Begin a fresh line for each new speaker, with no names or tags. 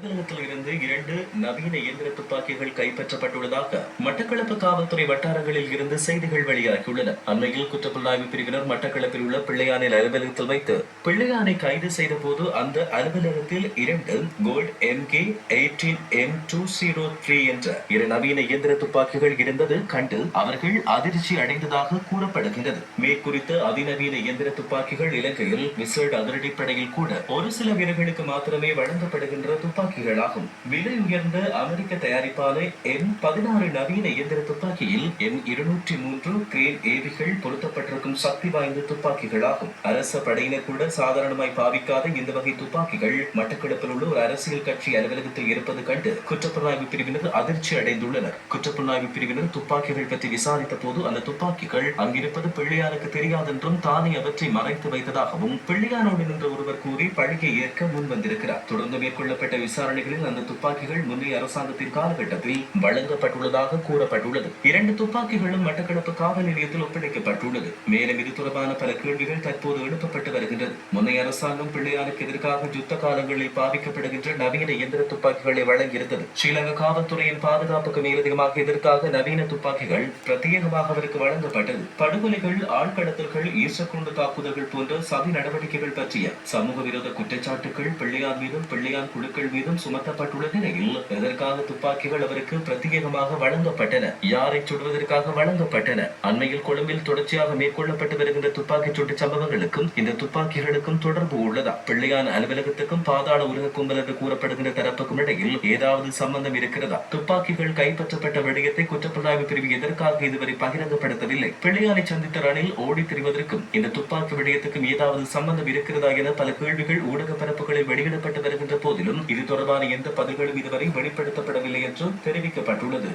ഇതിൽ മുത്തുകൾ இருந்து இரண்டு நவீன இயந்திர துப்பாக்கிகள் கைப்பற்றப்பட்டுள்ளதாக மட்டக்களப்பு காவல்துறை வட்டாரங்களில் இருந்து செய்திகள் வெளியாகியுள்ளன. அண்மையில் குற்றப்புலனாய்வு பிரிவினர் மட்டக்களப்பில் உள்ள பிள்ளையானில் அலுவலகத்தில் வைத்து பிள்ளையானை கைது செய்த போது அந்த அலுவலகத்தில் இரண்டு gold M K eighteen M two zero three என்ற இரு நவீன இயந்திர துப்பாக்கிகள் இருந்தது கண்டு அவர்கள் அதிர்ச்சி அடைந்ததாக கூறப்படுகின்றது. மேற்குறித்த அதிநவீன இயந்திர துப்பாக்கிகள் இலங்கையில் விசேட அதிரடிப்படையில் கூட ஒரு சில வீரர்களுக்கு மாத்திரமே வழங்கப்படுகின்ற துப்பாக்கிகளாகும். விலை உயர்ந்த அமெரிக்க தயாரிப்பான எம் பதினாறு நவீன இயந்திர துப்பாக்கியில் எம் இருநூற்றி மூன்று கிரேன் ஏவிகள் பொருத்தப்பட்டிருக்கும் சக்தி வாய்ந்த துப்பாக்கிகளாகும். அரச படையினர் கூட சாதாரணமாய் பாவிக்காத இந்த வகை துப்பாக்கிகள் மட்டக்களப்பில் உள்ள ஒரு அரசியல் கட்சி அலுவலகத்தில் இருப்பது கண்டு குற்றப்புலனாய்வு பிரிவினர் அதிர்ச்சி அடைந்துள்ளனர். குற்றப்புலனாய்வு பிரிவினர் துப்பாக்கிகள் பற்றி விசாரித்த போது அந்த துப்பாக்கிகள் அங்கிருப்பது பிள்ளையாருக்கு தெரியாதென்றும் தானே அவற்றை மறைத்து வைத்ததாகவும் பிள்ளையானோடு நின்ற ஒருவர் கூறி பழியை ஏற்க முன் வந்திருக்கிறார் தொடர்ந்து மேற்கொள்ளப்பட்ட விசாரணைகளில் அந்த இரண்டு துப்பாக்கிகள் முந்தைய அரசாங்கத்தின் காலகட்டத்தில் வழங்கப்பட்டுள்ளதாக கூறப்பட்டுள்ளது. இரண்டு துப்பாக்கிகளும் மட்டக்களப்பு காவல் நிலையத்தில் ஒப்படைக்கப்பட்டுள்ளது. மேலும் இது தொடர்பான பல கேள்விகள் தற்போது எழுப்பப்பட்டு வருகின்றது. முந்தைய அரசாங்கம் பிள்ளையாருக்கு எதிராக யுத்த காலங்களில் பாவிக்கப்படுகின்ற நவீன இயந்திர துப்பாக்கிகளை வழங்கியிருந்தது. ஸ்ரீலங்கா காவல்துறையின் பாதுகாப்புக்கு மேலதிகமாக இதற்காக நவீன துப்பாக்கிகள் பிரத்யேகமாக அவருக்கு வழங்கப்பட்டது. படுகொலைகள் ஆழ்கடத்தல்கள் ஈசக்குண்டு தாக்குதல்கள் போன்ற சதி நடவடிக்கைகள் பற்றிய சமூக விரோத குற்றச்சாட்டுகள் பிள்ளையார் மீதும் பிள்ளையார் குழுக்கள் மீதும் சுமத்தப்பட்டுள்ள நிலையில் இதற்காக துப்பாக்கிகள் அவருக்கு பிரத்யேகமாக வழங்கப்பட்டன. யாரை சுடுவதற்காக வழங்கப்பட்டன? அண்மையில் கொழும்பில் தொடர்ச்சியாக மேற்கொள்ளப்பட்டு வருகின்ற துப்பாக்கி சூட்டு சம்பவங்களுக்கும் இந்த துப்பாக்கிகளுக்கும் தொடர்பு உள்ளதா? பிள்ளையான் அலுவலகத்துக்கும் பாதாள உலக கும்பல் என்று கூறப்படுகின்ற தரப்புக்கும் இடையில் ஏதாவது சம்பந்தம் இருக்கிறதா? துப்பாக்கிகள் கைப்பற்றப்பட்ட விடயத்தை குற்றப்புலனாய்வு பிரிவு எதற்காக இதுவரை பகிரங்கப்படுத்தவில்லை? பிள்ளையானை சந்தித்த ரணில் ஓடித் திரிவதற்கும் இந்த துப்பாக்கி விடயத்துக்கும் ஏதாவது சம்பந்தம் இருக்கிறதா என பல கேள்விகள் ஊடக பரப்புகளில் வெளியிடப்பட்டு வருகின்ற போதிலும் இது தொடர்பான எந்த பதில்களும் இதுவரை வெளிப்படுத்தப்படவில்லை என்றும் தெரிவிக்கப்பட்டுள்ளது.